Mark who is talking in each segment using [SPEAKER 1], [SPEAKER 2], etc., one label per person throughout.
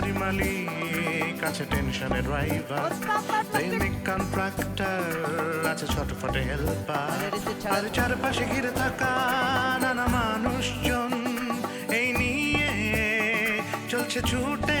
[SPEAKER 1] মালি মালিক আছে টেনশনের ড্রাইভার প্রেমিক কন্ট্রাক্টর আছে ছটফটে হেল্পার আর চারপাশে ঘিরে থাকা নানা মানুষজন। এই নিয়ে চলছে ছুটে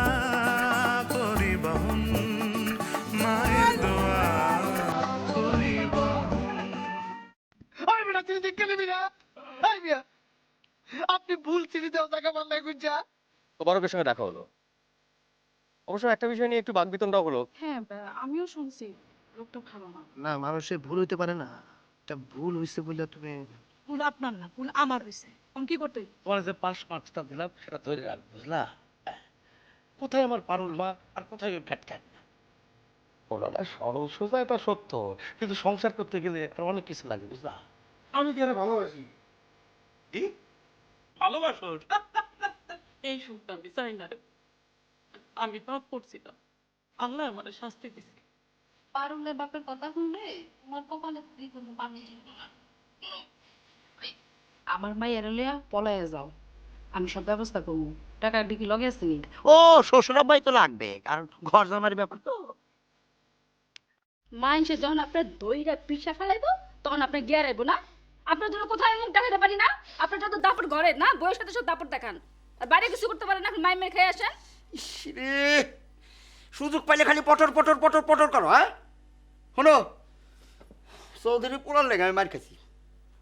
[SPEAKER 2] গুঞ্জা
[SPEAKER 3] তো সঙ্গে দেখা হলো। অবশ্য একটা বিষয় নিয়ে একটু হলো।
[SPEAKER 4] হ্যাঁ আমিও শুনছি লোকটা ভালো না।
[SPEAKER 5] না মানুষের ভুল হইতে পারে না। এটা ভুল হইছে বলে তুমি
[SPEAKER 4] ভুল আপনার না ভুল আমার হয়েছে আমি কি করতে
[SPEAKER 5] তোমার যে পাঁচ মার্কসটা দিলাম সেটা ধরে রাখ বুঝলা? কোথায় আমার পারুল মা? আর কোথায় ওই ফ্যাট ওনারা সরল সোজা এটা সত্য। কিন্তু সংসার করতে গেলে আর অনেক কিছু লাগে বুঝলা? আমি কি ভালোবাসি? ভালোবাসো?
[SPEAKER 4] এই সুখটা আমি চাই না। রে। আমি পাপ করছিলাম। আল্লাহ আমার শাস্তি দিছে।
[SPEAKER 6] পারুলের বাপের কথা শুনলে তোমার কপালে দ্বিগুণ পানি ছিল
[SPEAKER 7] আমার মাইয়ার লইয়া পলাইয়া যাও। আমি সব ব্যবস্থা করব। টাকা ডিকি লগে আছে নি?
[SPEAKER 5] ও শ্বশুর আব্বাই তো লাগবে কারণ ঘর জামার ব্যাপার তো।
[SPEAKER 7] মানুষে যখন আপনার দইরা পিছা ফেলাইবো তখন আপনি গিয়ারাইব না। আপনার জন্য কোথায় মুখ দেখাতে পারি না। আপনার যত দাপট ঘরে না বইয়ের সাথে সব দাপট দেখান। আর বাইরে কিছু করতে পারেন না মাই মেয়ে খেয়ে আসেন
[SPEAKER 8] রে সুযোগ পাইলে খালি পটর পটর পটর পটর করো হ্যাঁ? শোনো, চৌধুরী পোলার লেগে আমি মার খাইছি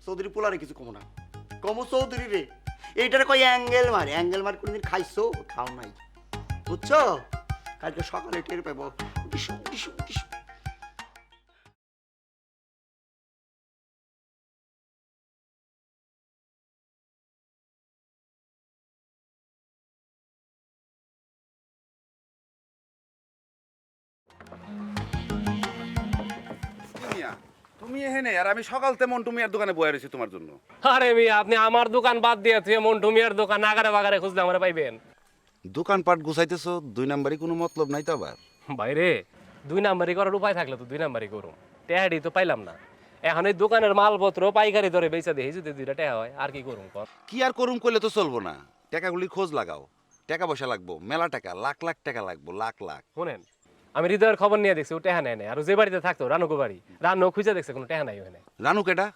[SPEAKER 8] চৌধুরী পোলারে কিছু কমো না। কমো চৌধুরী রে। এইটার কই অ্যাঙ্গেল মার? অ্যাঙ্গেল মার কোনদিন খাইছো? খাও নাই। বুঝছ? কালকে সকালে টের পাবো টিসু টিসু টিসু
[SPEAKER 9] এখানে আর আমি সকাল তেমন তুমি আর দোকানে বয়ে রয়েছি তোমার জন্য।
[SPEAKER 3] আরে মিয়া আপনি আমার দোকান বাদ দিয়ে তুই মন্টু মিয়ার দোকান আগারে বাগারে খুঁজলে আমার পাইবেন।
[SPEAKER 9] দোকানপাট গুছাইতেছো দুই নাম্বারই কোনো মতলব নাই তো আবার?
[SPEAKER 3] বাইরে দুই নাম্বারই করার উপায় থাকলে তো দুই নাম্বারই করুম। টেহাডি তো পাইলাম না। এখন এই দোকানের মালপত্র পাইকারি ধরে বেচা দেখি যদি দুইটা টেহা হয় আর কি করুম কর?
[SPEAKER 9] কি আর করুম করলে তো চলবো না। টাকাগুলির খোঁজ লাগাও। টাকা পয়সা লাগবো মেলা টাকা লাখ লাখ টাকা লাগবো লাখ লাখ।
[SPEAKER 3] শুনেন আমি হৃদয়ের খবর নিয়ে দেখছি ও টেহা নেয় নাই। আর যে বাড়িতে থাকতো রানুকো বাড়ি। রানু খুঁজে দেখছে কোনো টেহা নাই ওখানে।
[SPEAKER 9] রানু কেটা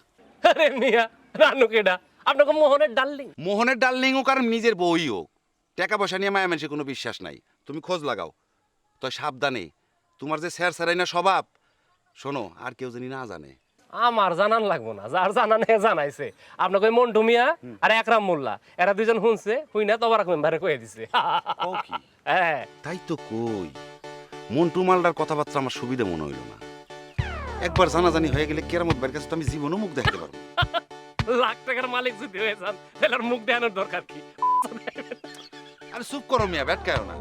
[SPEAKER 3] আরে মিয়া রান্নু কেডা? আপনাকে মোহনের ডার্লিং।
[SPEAKER 9] মোহনের ডার্লিং হোক আর নিজের বউই হোক টাকা পয়সা নিয়ে মায়া মানুষের কোনো বিশ্বাস নাই। তুমি খোঁজ লাগাও। তো সাবধানে তোমার যে স্যার স্যারাই না স্বভাব শোনো আর কেউ জানি না জানে।
[SPEAKER 3] আমার জানান লাগবো না যার জানান হে জানাইছে। আপনাকে মন্টু মিয়া আর একরাম মোল্লা এরা দুজন শুনছে হুই না তবরাক মেম্বারে কয়ে দিছে। হ্যাঁ।
[SPEAKER 9] তাই তো কই। মন্টু মালদার কথাবার্তা আমার সুবিধা মনে হইল না। একবার জানাজানি হয়ে গেলে কেরামত বাড়ির কাছে তো আমি জীবনও মুখ দেখতে পারব
[SPEAKER 3] লাখ টাকার মালিক যদি হয়ে যান তাহলে আর মুখ দেখানোর দরকার কি?
[SPEAKER 9] আরে চুপ করো মিয়া ব্যাট কায়ো না।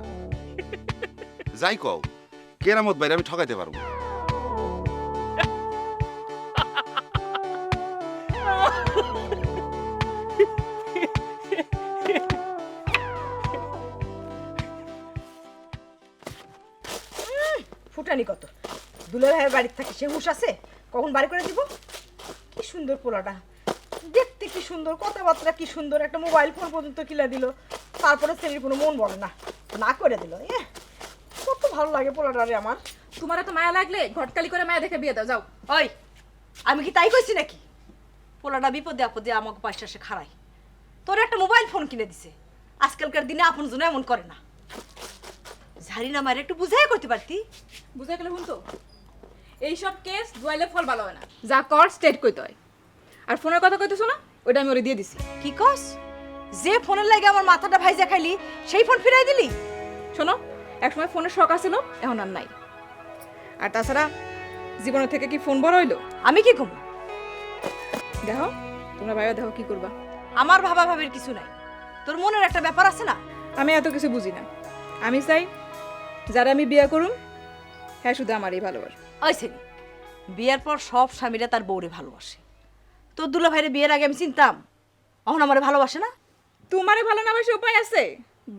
[SPEAKER 9] যাই কও কেরামত বাইরে আমি ঠকাইতে পারব
[SPEAKER 2] ফুটানি কত? দুলা ভাইয়ের বাড়ির থাকে সে হুশ আছে?
[SPEAKER 10] কখন বাড়ি করে দিব? কি সুন্দর পোলাটা। দেখতে কি সুন্দর, কথাবার্তা কি সুন্দর, একটা মোবাইল ফোন পর্যন্ত কিনে দিল। তারপরে ছেলের কোনো মন বলে না। না করে দিল এ কত ভালো লাগে পোলাটা রে আমার।
[SPEAKER 7] তোমার এত মায়া লাগলে ঘটকালি করে মায়া দেখে বিয়ে দাও, যাও।
[SPEAKER 10] ওই, আমি কি তাই কইছি নাকি? পোলাটা বিপদে আপদে আমাকে পয়সা সে খারাই তোর একটা মোবাইল ফোন কিনে দিছে। আজকালকার দিনে আপন জন্য এমন করে না। ঝাড়ি না মারে একটু বুঝাই করতে পারতি?
[SPEAKER 7] বুঝে গেলে শুনতো? এইসব কেস দুয়াইলে ফল ভালো হয় না। যা কর স্টেট কইতে হয়। আর ফোনের কথা কইতেছো না? ওইটা আমি ওরে দিয়ে দিছি।
[SPEAKER 10] কি কস? যে ফোনের লাগে আমার মাথাটা ভাইজা খাইলি সেই ফোন ফিরাই দিলি?
[SPEAKER 7] শোনো একসময় ফোনের শখ আছিল এখন আর নাই। আর তাছাড়া জীবনের থেকে কি ফোন বড় হইল?
[SPEAKER 10] আমি কি কম
[SPEAKER 7] দেখো তোমরা ভাইবা দেখো কি করবা।
[SPEAKER 10] আমার ভাবা ভাবির কিছু নাই। তোর মনের একটা ব্যাপার আছে না?
[SPEAKER 7] আমি এত কিছু বুঝি না। আমি চাই যারা আমি বিয়ে করুম হ্যাঁ শুধু আমারই ভালোবাসে।
[SPEAKER 10] ওই ছেলে বিয়ের পর সব স্বামীরা তার বউরে ভালোবাসে। তোর দুলা ভাইরে বিয়ের আগে আমি চিনতাম অহন আমারে ভালোবাসে না?
[SPEAKER 7] তোমারে ভালো না বাসে উপায় আছে?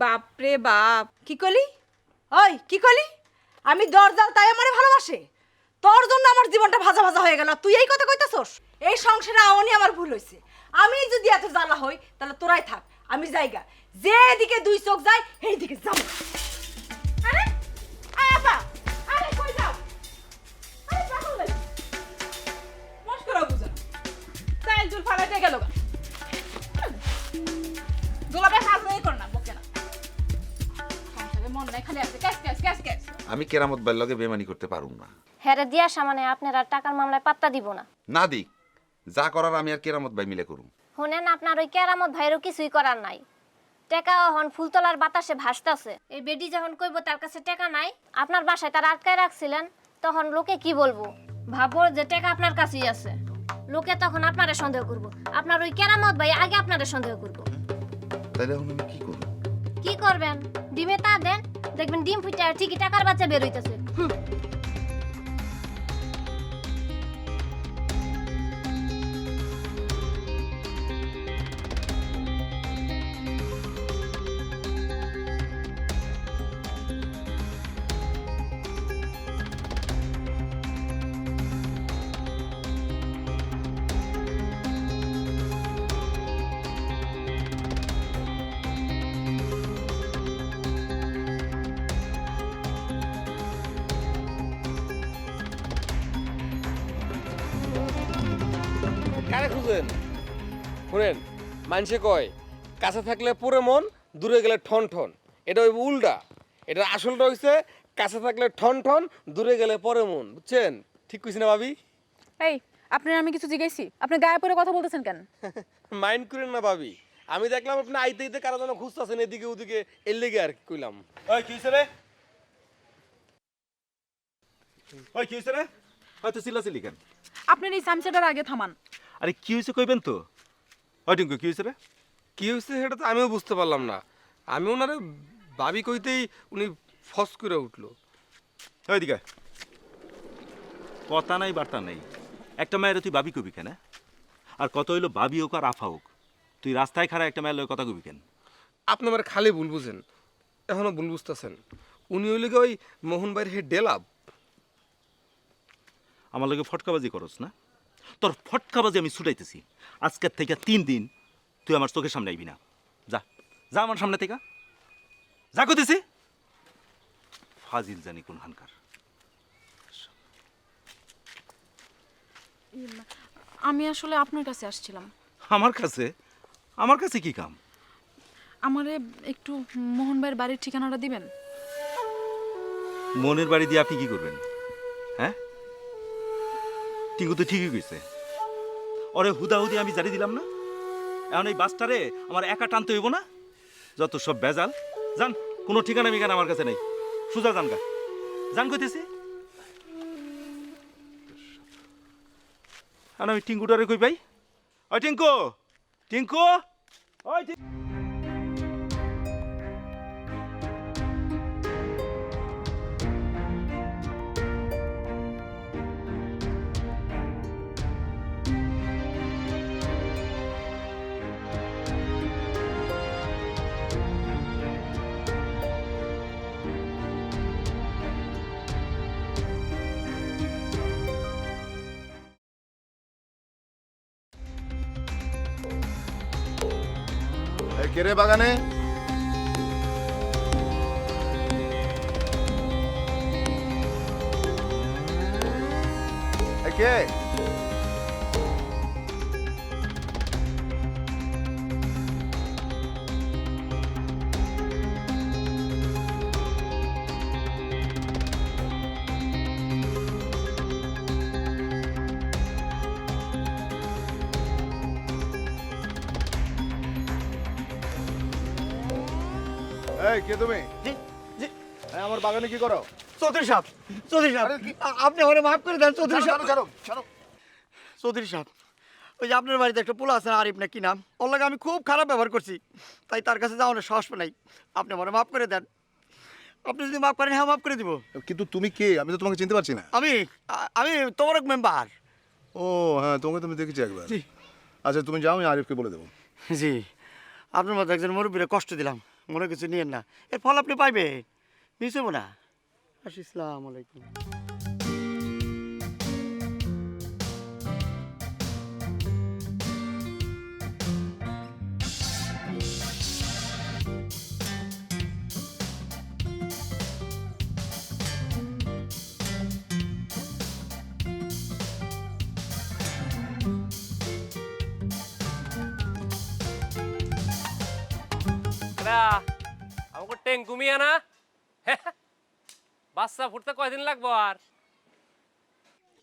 [SPEAKER 7] বাপরে বাপ।
[SPEAKER 10] কি কলি? ওই কি কলি? আমি দরজাল তাই আমারে ভালোবাসে? তোর জন্য আমার জীবনটা ভাজা ভাজা হয়ে গেল তুই এই কথা কইতাছস? এই সংসারে আওয়ানি আমার ভুল হয়েছে আমি যদি এত জ্বালা হই তাহলে তোরাই থাক আমি যাইগা। যেদিকে দুই চোখ যায় সেই দিকে যাব।
[SPEAKER 7] খালি আছে
[SPEAKER 9] আমি কেরামত লগে বেমানি করতে পারুম না।
[SPEAKER 11] হ্যারে দিয়া সামানে আপনার আর টাকার মামলায় পাত্তা দিব না।
[SPEAKER 9] না দিক যা করার আমি আর কেরামত বাই মিলে করুম।
[SPEAKER 11] শুনেন আপনার ওই কেরামত ভাইরও কিছুই করার নাই। টেকা হন ফুলতলার বাতাসে ভাসতাছে। এই বেডি যখন কইব তার কাছে টাকা নাই আপনার বাসায় তার আটকায় রাখছিলেন তখন লোকে কি বলব? ভাবো যে টাকা আপনার কাছেই আছে। লোকে তখন আপনারে সন্দেহ করব। আপনার ওই কেরামত ভাই আগে আপনারে সন্দেহ করব।
[SPEAKER 9] তাইলে এখন আমি কি করব?
[SPEAKER 11] কি করবেন? ডিমে তা দেন দেখবেন ডিম ফুটে ঠিকই টাকার বাচ্চা বের হইতেছে।
[SPEAKER 12] কারে খুঁজেন? শুনেন মানুষে কয় কাছে থাকলে পুরে মন দূরে গেলে ঠন ঠন। এটা ওই উল্টা। এটা আসলটা হইছে কাছে থাকলে ঠন ঠন দূরে গেলে পরে মন। বুঝছেন? ঠিক কইছি না ভাবি?
[SPEAKER 7] এই আপনার আমি কিছু জিজ্ঞাসি আপনি গায়ে পরে কথা বলতেছেন কেন?
[SPEAKER 12] মাইন্ড করেন না ভাবি। আমি দেখলাম আপনি আইতে আইতে কারও যেন খুঁজতেছেন এদিকে ওদিকে। এর লেগে আর কইলাম।
[SPEAKER 13] ওই কি হইছে রে? ওই কি হইছে রে? হয়তো চিল্লাচিল্লি কেন?
[SPEAKER 7] আপনার এই সামচাটার আগে থামান।
[SPEAKER 13] আরে কি হয়েছে কইবেন তো? ওই টিঙ্কু কি হয়েছে রে?
[SPEAKER 12] কি হয়েছে সেটা তো আমিও বুঝতে পারলাম না। আমি ওনারে বাবি কইতেই উনি ফস করে উঠল।
[SPEAKER 13] ওইদিকে কথা নাই বার্তা নাই। একটা মায়ের তুই বাবি কবি কেন হ্যাঁ? আর কত হইল বাবি হোক আর আফা হোক তুই রাস্তায় খাড়া একটা মায়ের লগে কথা কবি কেন?
[SPEAKER 12] আপনি আমার খালি ভুল বুঝেন এখনও ভুল বুঝতেছেন। উনি হইলে ওই মোহন ভাইয়ের হে ডেলাপ
[SPEAKER 13] আমার লগে ফটকাবাজি করস না? তোর ফটকাবাজি আমি ছুটাইতেছি। আজকের থেকে তিন দিন তুই আমার চোখের সামনে আইবি না। যা যা আমার সামনে থেকে। যা কইতেছি। ফাজিল জানি কোন হানকার।
[SPEAKER 7] আমি আসলে আপনার কাছে আসছিলাম।
[SPEAKER 13] আমার কাছে? আমার কাছে কি কাম?
[SPEAKER 7] আমারে একটু মোহন ভাইয়ের বাড়ির ঠিকানাটা দিবেন?
[SPEAKER 13] মনের বাড়ি দিয়ে আপনি কি করবেন? হ্যাঁ? টিঙ্কু তো ঠিকই কইছে। ওরে হুদা হুদি আমি জারি দিলাম না। এখন এই বাসটারে আমার একা টানতে হইব না। যত সব বেজাল জান কোনো ঠিকানা মিকানা আমার কাছে নেই। সুজা জান গা। জান কইতেছি। আর আমি টিঙ্কুটারে কই পাই ওই টিঙ্কু! টিঙ্কু! ওই টিঙ্কু
[SPEAKER 14] কেরে বাগানে? কে? এই কে তুমি? আমার বাগানে কি করো?
[SPEAKER 8] চৌধুরী সাহেব চৌধুরী সাহেব আপনি আমার মাফ করে দেন চৌধুরী সাহেব। চৌধুরী সাহেব ওই যে আপনার বাড়িতে একটা পোলা আছে আরিফ না কি নাম? ওর লাগে আমি খুব খারাপ ব্যবহার করছি। তাই তার কাছে যাওয়ার সাহস নাই। আপনি আমার মাফ করে দেন। আপনি যদি মাফ করেন হ্যাঁ মাফ করে দিব।
[SPEAKER 14] কিন্তু তুমি কে? আমি তো তোমাকে চিনতে পারছি না।
[SPEAKER 8] আমি আমি তোমার এক মেম্বার।
[SPEAKER 14] ও হ্যাঁ তোমাকে তুমি দেখেছি একবার। আচ্ছা তুমি যাও আমি আরিফকে বলে দেবো।
[SPEAKER 8] জি আপনার মতো একজন মুরব্বীরে কষ্ট দিলাম। মনে কিছু নিয়েন না। এর ফল আপনি পাইবেন মিস হব না। আসসালামু আলাইকুম।
[SPEAKER 3] ট্যাঙ্ক কমিয়ে না? বাচ্চা ফুটতে কয়দিন লাগবো আর?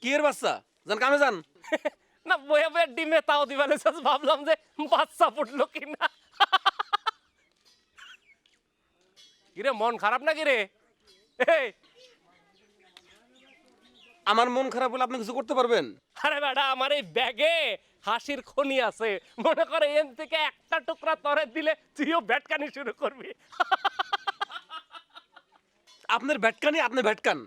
[SPEAKER 12] কি এর বাচ্চা? জান কামে যান।
[SPEAKER 3] না বইয়া বইয়া ডিমে তাও দিবা ভাবলাম যে বাচ্চা ফুটলো কিরে মন খারাপ না কিরে এই।
[SPEAKER 12] আমার মন খারাপ হলে আপনি কিছু করতে পারবেন?
[SPEAKER 3] আরে বেটা আমার এই ব্যাগে হাসির খনি আছে। মনে করে এন থেকে একটা টুকরা তরে দিলে তুইও ব্যাটকানি শুরু করবি।
[SPEAKER 12] আপনার ভ্যাটকানি। আপনি ভ্যাটকান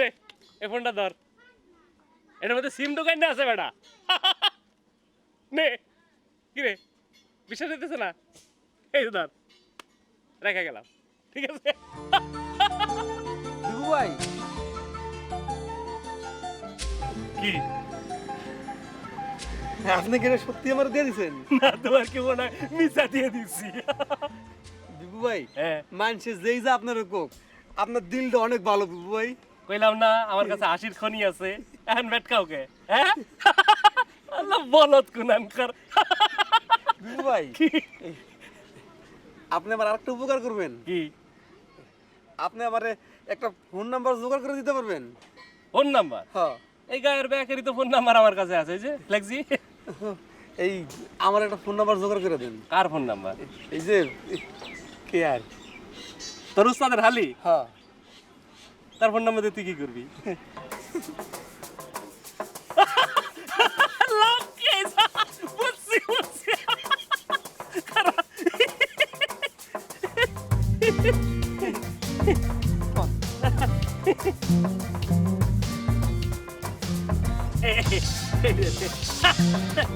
[SPEAKER 3] রে এ ফোনটা ধর। এটার মধ্যে সিম ঢুকাই না আছে বেটা। নে। কি রে? বিশ্বাস হইতেছে না? এই ধর। রেখে গেলাম। ঠিক আছে?
[SPEAKER 12] ভাই।
[SPEAKER 3] কি?
[SPEAKER 12] আপনি কি সত্যি আমার দিয়ে দিছেন?
[SPEAKER 3] না তোমার কি মনে হয় দিয়ে দিচ্ছি
[SPEAKER 12] বিবু ভাই
[SPEAKER 3] হ্যাঁ।
[SPEAKER 12] যেই যা আপনার কোক আপনার দিলটা অনেক ভালো বিবু ভাই।
[SPEAKER 3] কইলাম না আমার কাছে হাসির খনি আছে। এখন ব্যাট কাউকে হ্যাঁ? আল্লাহ বলত কুনানকার
[SPEAKER 12] বিবু ভাই আপনি আমার আরেকটা উপকার করবেন।
[SPEAKER 3] কি?
[SPEAKER 12] আপনি আমারে একটা ফোন নাম্বার জোগাড় করে দিতে পারবেন?
[SPEAKER 3] ফোন নাম্বার
[SPEAKER 12] হ্যাঁ।
[SPEAKER 3] এই গায়ের ব্যাকেরই তো ফোন নাম্বার আমার কাছে আছে যে ফ্লেক্সি
[SPEAKER 12] এই আমার একটা ফোন নাম্বার জোগাড় করে দেন।
[SPEAKER 3] কার ফোন নাম্বার
[SPEAKER 12] এই যে কে আর?
[SPEAKER 3] তোর উস্তাদের হালি?
[SPEAKER 12] হ্যাঁ।
[SPEAKER 3] তার ফোন নাম্বার দিয়ে তুই কি করবি? Lucky! বুঝছি, বুঝছি। খারাপ।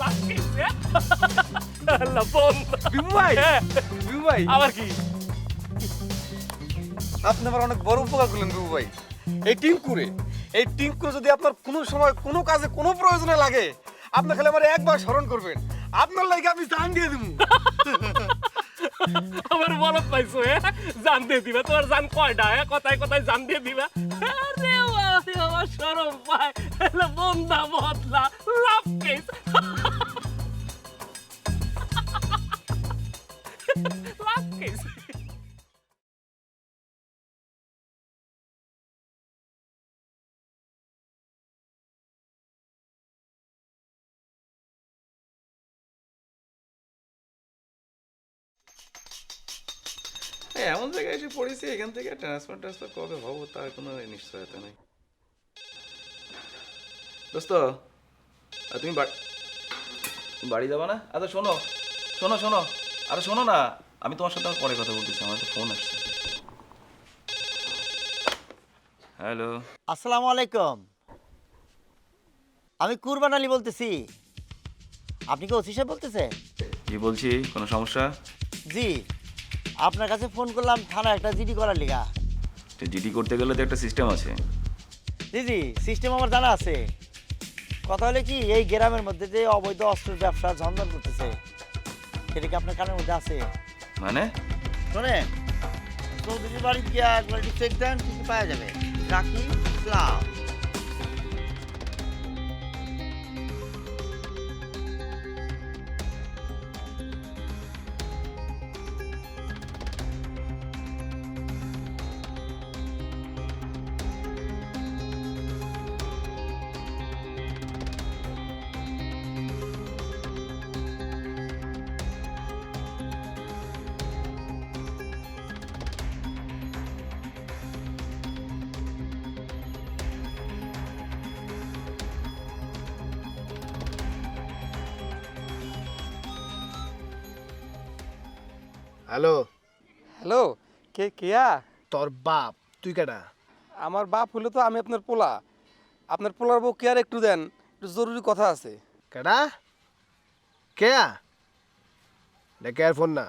[SPEAKER 3] Lucky, আল্লাহ, বন্ধ।
[SPEAKER 12] বিবু আপনি আমার অনেক বড় উপকার করলেন বিবু ভাই। এই টিঙ্কুরে এই টিঙ্কুরে যদি আপনার কোনো সময় কোনো কাজে কোনো প্রয়োজনে লাগে, আপনি খালি আমার একবার স্মরণ করবেন। আপনার লাগে আমি জান দিয়ে দিব
[SPEAKER 3] আমার বলত পাইছো হ্যাঁ? জান দিয়ে দিবা। তোমার জান কয়টা হ্যাঁ? কথায় কথায় জান দিয়ে দিবা। আমার পায়। বন্ধা
[SPEAKER 13] এসে পড়েছি এখান থেকে ট্রান্সফার ট্রান্সফার কবে হব তার কোনো নিশ্চয়তা নেই। দোস্ত তুমি বাড়ি যাবা না? আচ্ছা শোনো শোনো শোনো। আরে শোনো না আমি তোমার সাথে পরে কথা বলতেছি আমার একটা ফোন আসছে।
[SPEAKER 15] হ্যালো
[SPEAKER 8] আসসালামু আলাইকুম। আমি কুরবান আলী বলতেছি। আপনি কি ওসি সাহেব বলতেছেন?
[SPEAKER 15] কি বলছি? কোনো সমস্যা?
[SPEAKER 8] জি। আপনার কাছে ফোন করলাম থানা একটা জিডি করার লিগা।
[SPEAKER 15] জিডি করতে গেলে তো একটা সিস্টেম আছে।
[SPEAKER 8] জি জি সিস্টেম আমার জানা আছে। কথা হলে কি এই গ্রামের মধ্যে যে অবৈধ অস্ত্রের ব্যবসা ঝঞ্ঝন করতেছে সেটা কি আপনার কানের মধ্যে আছে?
[SPEAKER 15] মানে?
[SPEAKER 8] শোনেন চৌধুরী বাড়ি গিয়া একবার একটু চেক দেন কিছু পাওয়া যাবে। রাখি ইসলাম
[SPEAKER 2] হ্যালো।
[SPEAKER 12] হ্যালো কে কেয়া?
[SPEAKER 2] তোর বাপ তুই কেডা?
[SPEAKER 12] আমার বাপ হলো তো আমি আপনার পোলা। আপনার পোলার বউ কেয়ার একটু দেন একটু জরুরি কথা আছে।
[SPEAKER 2] কেডা? কেয়া? এটা কেয়ার ফোন না।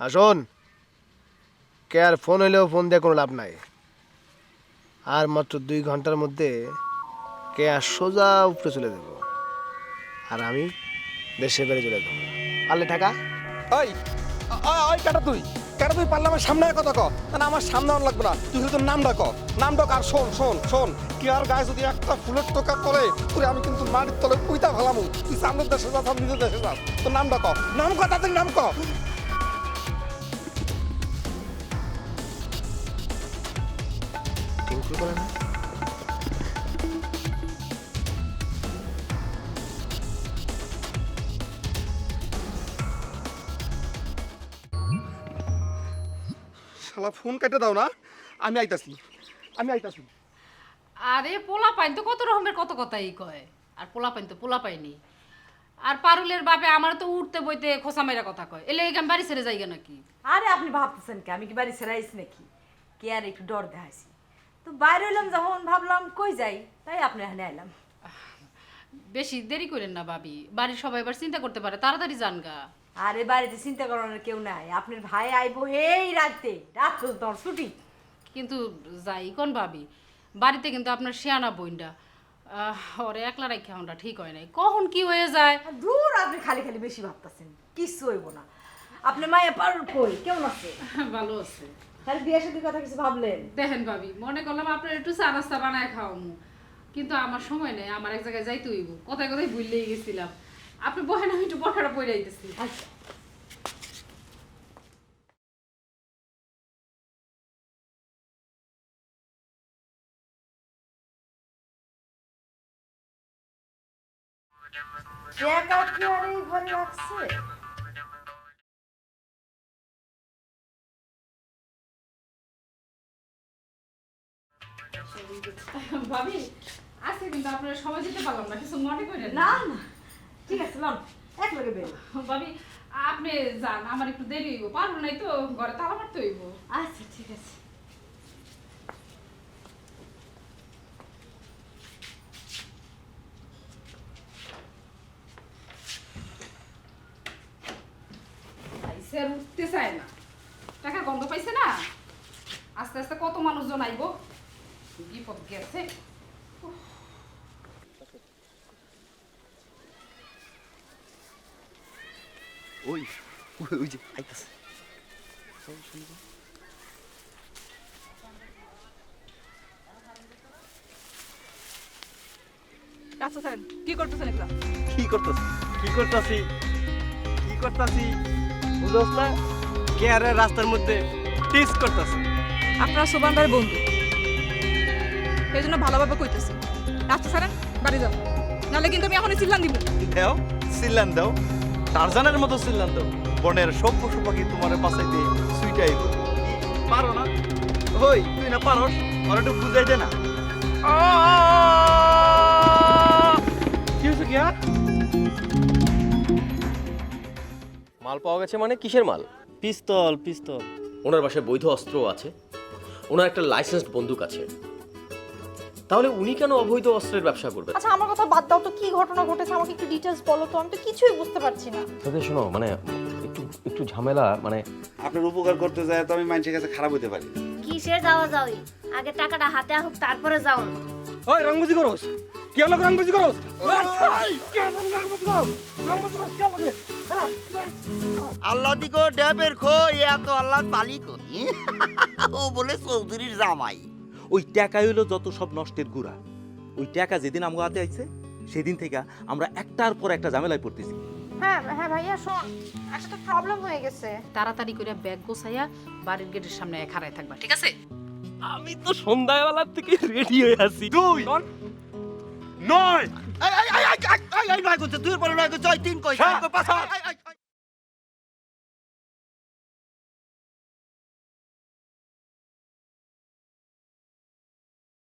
[SPEAKER 2] আসুন কেয়ার ফোন হইলেও ফোন দিয়ে কোনো লাভ নাই। আর মাত্র দুই ঘণ্টার মধ্যে কেয়া সোজা উপরে চলে দেবো আর আমি দেশে বেড়ে চলে যাব। পারলে টাকা
[SPEAKER 12] ওই ওই, কাটা তুই। কাটা তুই পারলে আমার সামনে কথা ক। না আমার সামনে আর লাগবে না। তুই শুধু নাম ডাক। নাম ডাক আর শোন শোন শোন। কি আর গায়ে যদি একটা ফুলের টোকা পরে তুই আমি কিন্তু মাটির তলে পুইতা ফেলামু। তুই সামনের দেশে যাস আমি নিজের দেশে যাস তোর নাম ডাক। নাম ক তাদের নাম ক।
[SPEAKER 2] টিঙ্কু করে না
[SPEAKER 12] শালা ফোন কেটে দাও না। আমি আইতাছি আমি আইতাছি।
[SPEAKER 4] আরে পোলা পাইন তো কত রকমের কত কথাই কয়। আর পোলা পাইন তো পোলা পাইনি। আর পারুলের বাপে আমার তো উঠতে বইতে খোসা মেরা কথা কয়। এলে আমি বাড়ি ছেড়ে যাইগা নাকি?
[SPEAKER 10] আরে আপনি ভাবতেছেন কি? আমি কি বাড়ি ছেড়াইছি নাকি? কে আর একটু ডর দেখাইছি। তো বাইরে হইলাম যখন ভাবলাম কই যাই? তাই আপনি এখানে আইলাম।
[SPEAKER 4] বেশি দেরি করেন না ভাবি। বাড়ির সবাই এবার চিন্তা করতে পারে। তাড়াতাড়ি যান গা।
[SPEAKER 10] আরে বাড়িতে চিন্তা করানোর কেউ নাই। আপনার ভাই আইবো হেই রাতে রাত তো তোমার ছুটি।
[SPEAKER 4] কিন্তু যাই কোন ভাবি? বাড়িতে কিন্তু আপনার শেয়ানা বইনটা ওরে একলা রাখা আমরা ঠিক হয় নাই। কখন কি হয়ে যায়?
[SPEAKER 10] দূর আপনি খালি খালি বেশি ভাবতেছেন। কিচ্ছু হইব না। আপনি মায়া পারুল কই? কেমন আছে?
[SPEAKER 4] ভালো আছে।
[SPEAKER 10] তাহলে বিয়ে শাদীর কথা কিছু ভাবলেন?
[SPEAKER 4] দেখেন ভাবি মনে করলাম আপনার একটু চা নাস্তা বানায় খাওয়ামু। কিন্তু আমার সময় নেই আমার এক জায়গায় যাইতে হইব। কোথায় কোথায় ভুললেই গেছিলাম। আপনি বহেন আমি একটু বঠাটা পড়ে আইতেছি
[SPEAKER 10] আচ্ছা। টাকা কি আর এই ঘরে রাখছে
[SPEAKER 4] ভাবি আজকে কিন্তু আপনার সময় দিতে পারলাম না কিছু মনে করেন
[SPEAKER 10] না না। ঠিক আছে লন এক লগে বের।
[SPEAKER 4] ভাবি আপনি যান আমার একটু দেরি হইব। পারব নাই তো ঘরে তালা মারতে হইব।
[SPEAKER 10] আচ্ছা ঠিক আছে।
[SPEAKER 4] সে উঠতে চায় না। টাকা গন্ধ পাইছে না? আস্তে আস্তে কত মানুষজন আইব? বিপদ গেছে।
[SPEAKER 7] ওই ওই ওই যে আইতাছে।
[SPEAKER 10] আচ্ছা স্যার কি করতেছেন এগুলা?
[SPEAKER 8] কি করতেছি? কি করতেছি? কি করতেছি? বুঝোস না? কেয়ারের রাস্তার মধ্যে টিস করতেছি।
[SPEAKER 10] আপনার সোবান ভাইয়ের বন্ধু। সেই জন্য ভালোভাবে কইতেছি। রাস্তা ছাড়েন বাড়ি যাও। নাহলে কিন্তু আমি এখনই চিল্লান দিব।
[SPEAKER 13] দেও সিল্লান দাও। টারজানের মতো সিল্লান দাও বনের সব পশু পাখি তোমার বাঁচাইতে সুইটা আইব পারো না ওই তুই না পারস ওরা একটু বুঝাই দে না
[SPEAKER 12] কি হয়েছে কিয়া
[SPEAKER 16] মাল পাওয়া গেছে মানে কিসের মাল?
[SPEAKER 8] পিস্তল পিস্তল
[SPEAKER 16] ওনার বাসায় বৈধ অস্ত্র আছে। ওনার একটা লাইসেন্সড বন্দুক আছে। তাহলে উনি কেন অবৈধ অস্ত্রের ব্যবসা করবেন?
[SPEAKER 17] আচ্ছা আমার কথা বাদ দাও তো কি ঘটনা ঘটেছে? আমাকে একটু ডিটেলস বলো তো আমি তো কিছুই বুঝতে পারছি না।
[SPEAKER 16] তবে শোনো মানে একটু একটু ঝামেলা মানে
[SPEAKER 9] আপনার উপকার করতে যায় তো আমি মানুষের কাছে খারাপ হতে পারি।
[SPEAKER 11] কিসের যাওয়া যাওই? আগে টাকাটা হাতে আসুক তারপরে যাও
[SPEAKER 12] ওই রংবাজি করোস। কি হলো রংবাজি করোস?
[SPEAKER 8] আল্লাহ দিগো ড্যাবের খো এত আল্লাহ পালি করি। ও বলে চৌধুরীর জামাই।
[SPEAKER 13] ওই টাকাই হইল যত সব নষ্টের গুড়া। ওই টাকা যেদিন আমার হাতে আইছে সেদিন থেকে আমরা একটার পর একটা ঝামেলায় পড়তেছি।
[SPEAKER 17] হ্যাঁ হ্যাঁ ভাইয়া শোন একটা তো প্রবলেম হয়ে গেছে।
[SPEAKER 4] তাড়াতাড়ি করে ব্যাগ গোছাইয়া বাড়ির গেটের সামনে খাড়ায় থাকবা ঠিক আছে?
[SPEAKER 16] আমি তো সন্ধ্যাবেলার থেকে রেডি হয়ে আছি।
[SPEAKER 5] দুই নয়।
[SPEAKER 8] এই এই এই এই এই, এই নয় করছে দুই পরে নয় করছে ওই তিন কই? চার কই, পাঁচ কই, এই, এই।